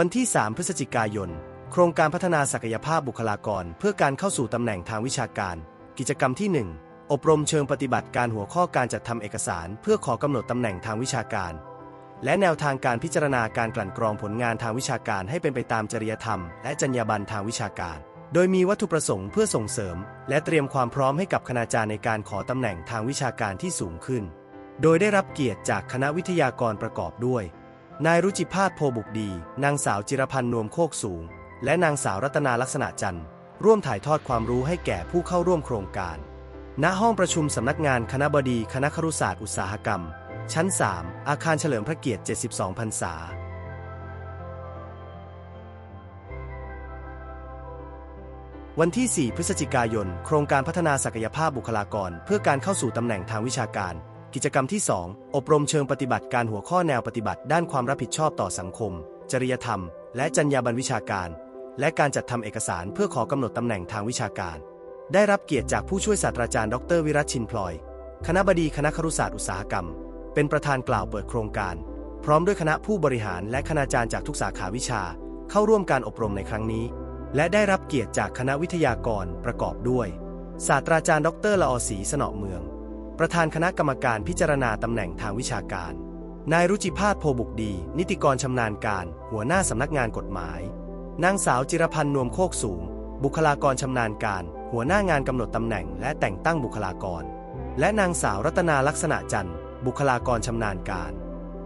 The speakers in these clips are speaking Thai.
วันที่ 3 พฤศจิกายน โครงการพัฒนาศักยภาพบุคลากร เพื่อการเข้าสู่ตำแหน่งทางวิชาการ กิจกรรมที่ 1 อบรมเชิงปฏิบัติการหัวข้อการจัดทำเอกสาร เพื่อขอกำหนดตำแหน่งทางวิชาการ และแนวทางการพิจารณาการกลั่นกรองผลงานทางวิชาการให้เป็นไปตามจริยธรรม และจรรยาบรรณทางวิชาการ โดยมีวัตถุประสงค์เพื่อส่งเสริม และเตรียมความพร้อมให้กับคณาจารย์ในการขอตำแหน่งทางวิชาการที่สูงขึ้น โดยได้รับเกียรติจากคณะวิทยากรประกอบด้วย นายรุจิพาสโพบุกดี นางสาวจิรพันธ์นวมโคกสูง และนางสาวรัตนาลักษณะจันทร์ ร่วมถ่ายทอดความรู้ให้แก่ผู้เข้าร่วมโครงการ ณ ห้องประชุมสำนักงานคณะบดีคณะครุศาสตร์อุตสาหกรรม ชั้น 3 อาคารเฉลิมพระเกียรติ 72 พรรษาวันที่ 4 พฤศจิกายน โครงการพัฒนาศักยภาพบุคลากร เพื่อการเข้าสู่ตำแหน่งทางวิชาการ กิจกรรมที่ 2 อบรมเชิงปฏิบัติการหัวข้อแนวปฏิบัติ ด้านความรับผิดชอบต่อสังคม จริยธรรม และจรรยาบรรณวิชาการ และการจัดทำเอกสารเพื่อขอกำหนดตำแหน่งทางวิชาการ ได้รับเกียรติจากผู้ช่วยศาสตราจารย์ ดร วิรัชชินพลอย คณะบดีคณะครุศาสตร์อุตสาหกรรม เป็นประธานกล่าวเปิดโครงการ พร้อมด้วยคณะผู้บริหารและคณาจารย์จากทุกสาขาวิชา เข้าร่วมการอบรมในครั้งนี้ และได้รับเกียรติจากคณะวิทยากรประกอบด้วย ศาสตราจารย์ ดรละออศรีสนอเมือง ประธานคณะกรรมการพิจารณาตำแหน่งทางวิชาการ นายรุจิพาสโพบุกดี นิติกรชำนาญการ หัวหน้าสำนักงานกฎหมาย นางสาวจิรพันธ์นวมโคกสูง บุคลากรชำนาญการ หัวหน้างานกำหนดตำแหน่ง และแต่งตั้งบุคลากร และนางสาวรัตนาลักษณะจันทร์ บุคลากรชำนาญการ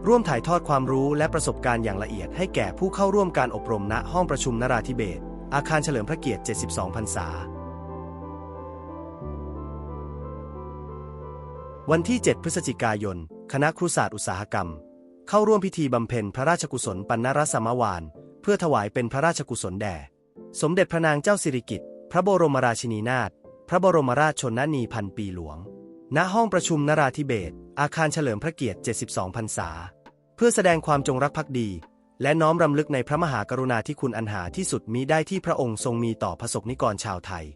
ร่วมถ่ายทอดความรู้และประสบการณ์อย่างละเอียดให้แก่ผู้เข้าร่วมการอบรมณห้องประชุมนราธิเบศอาคารเฉลิมพระเกียรติ 72 พรรษา วันที่ 7 พฤศจิกายน คณะครุศาสตร์อุตสาหกรรม เข้าร่วมพิธีบำเพ็ญพระราชกุศลปัณณรสมวาน เพื่อถวายเป็นพระราชกุศลแด่ สมเด็จพระนางเจ้าสิริกิติ์พระบรมราชินีนาถพระบรมราชชนนีพันปีหลวง ณห้องประชุมนราธิเบศอาคารเฉลิมพระเกียรติ 72 พรรษา เพื่อแสดงความจงรักภักดี และน้อมรำลึกในพระมหากรุณาธิคุณอันหาที่สุดมิได้ที่พระองค์ทรงมีต่อพระสกนิกรชาวไทย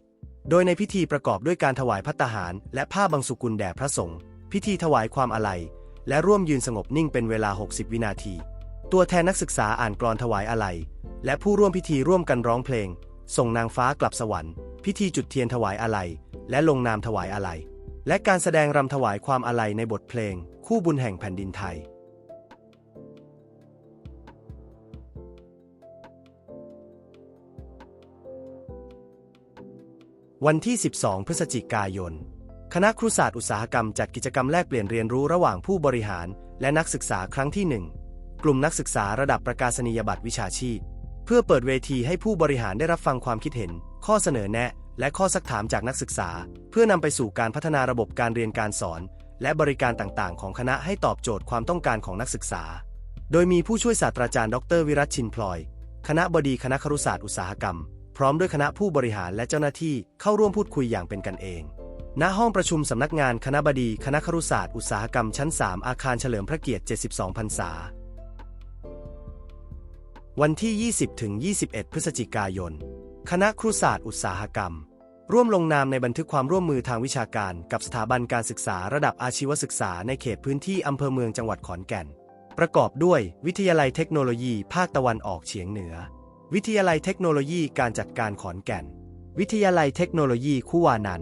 โดยในพิธีประกอบด้วยการถวายพัตตาหาร และผ้าบังสุกุลแด่พระสงฆ์ พิธีถวายความอาลัย และร่วมยืนสงบนิ่งเป็นเวลา 60 วินาที ตัวแทนนักศึกษาอ่านกลอนถวายอาลัย และผู้ร่วมพิธีร่วมกันร้องเพลง ส่งนางฟ้ากลับสวรรค์ พิธีจุดเทียนถวายอาลัย และลงนามถวายอาลัย และการแสดงรำถวายความอาลัยในบทเพลง คู่บุญแห่งแผ่นดินไทย วันที่ 12 พฤศจิกายน คณะครุศาสตร์อุตสาหกรรมจัดกิจกรรมแลกเปลี่ยนเรียนรู้ระหว่างผู้บริหารและนักศึกษาครั้งที่ 1 กลุ่มนักศึกษาระดับประกาศนียบัตรวิชาชีพ เพื่อเปิดเวทีให้ผู้บริหารได้รับฟังความคิดเห็น ข้อเสนอแนะ และข้อสักถามจากนักศึกษา เพื่อนำไปสู่การพัฒนาระบบการเรียนการสอน และบริการต่างๆ ของคณะให้ตอบโจทย์ความต้องการของนักศึกษา โดยมีผู้ช่วยศาสตราจารย์ ดร วิรัชชินพลอย คณะบดีคณะครุศาสตร์อุตสาหกรรม พร้อมด้วยคณะผู้บริหารและเจ้าหน้าที่เข้าร่วมพูดคุยอย่างเป็นกันเอง ณ ห้องประชุมสำนักงานคณะบดีคณะครุศาสตร์อุตสาหกรรมชั้น 3 อาคารเฉลิมพระเกียรติ 72 พรรษา วันที่ 20 ถึง 21 พฤศจิกายน คณะครุศาสตร์อุตสาหกรรม ร่วมลงนามในบันทึกความร่วมมือทางวิชาการ กับสถาบันการศึกษาระดับอาชีวศึกษาในเขตพื้นที่อำเภอเมืองจังหวัดขอนแก่น ประกอบด้วยวิทยาลัยเทคโนโลยี ภาคตะวันออกเฉียงเหนือ วิทยาลัยเทคโนโลยีการจัดการขอนแก่น วิทยาลัยเทคโนโลยีคุวานัน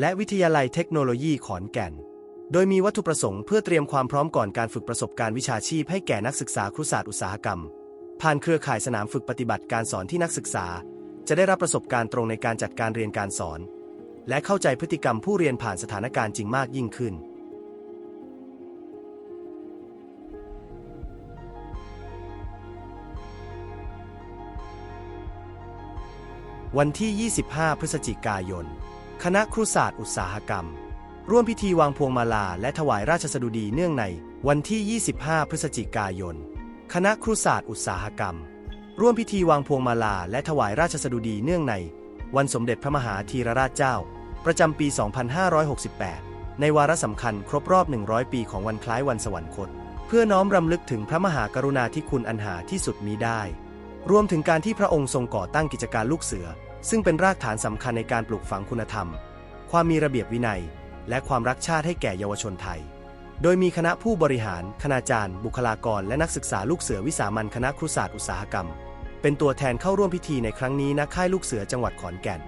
และวิทยาลัยเทคโนโลยีขอนแก่น โดยมีวัตถุประสงค์เพื่อเตรียมความพร้อมก่อนการฝึกประสบการณ์วิชาชีพให้แก่นักศึกษาครุศาสตร์อุตสาหกรรม ผ่านเครือข่ายสนามฝึกปฏิบัติการสอนที่นักศึกษา จะได้รับประสบการณ์ตรงในการจัดการเรียนการสอน และเข้าใจพฤติกรรมผู้เรียนผ่านสถานการณ์จริงมากยิ่งขึ้น วันที่ 25 พฤศจิกายน คณะครุศาสตร์อุตสาหกรรม ร่วมพิธีวางพวงมาลาและถวายราชสดุดีเนื่องในวันที่ 25 พฤศจิกายน คณะครุศาสตร์อุตสาหกรรม ร่วมพิธีวางพวงมาลาและถวายราชสดุดีเนื่องใน วันสมเด็จพระมหาธีรราชเจ้า ประจำปี 2568 ในวาระสำคัญครบรอบ 100 ปีของวันคล้ายวันสวรรคต เพื่อน้อมรำลึกถึงพระมหากรุณาธิคุณอันหาที่สุดมีได้ รวมถึงการที่พระองค์ทรงก่อตั้งกิจการลูกเสือ ซึ่งเป็นรากฐานสำคัญในการปลูกฝังคุณธรรม ความมีระเบียบวินัย และความรักชาติให้แก่เยาวชนไทย โดยมีคณะผู้บริหาร คณาจารย์ บุคลากร และนักศึกษาลูกเสือวิสามันคณะครุศาสตร์อุตสาหกรรม เป็นตัวแทนเข้าร่วมพิธีในครั้งนี้ณค่ายลูกเสือจังหวัดขอนแก่น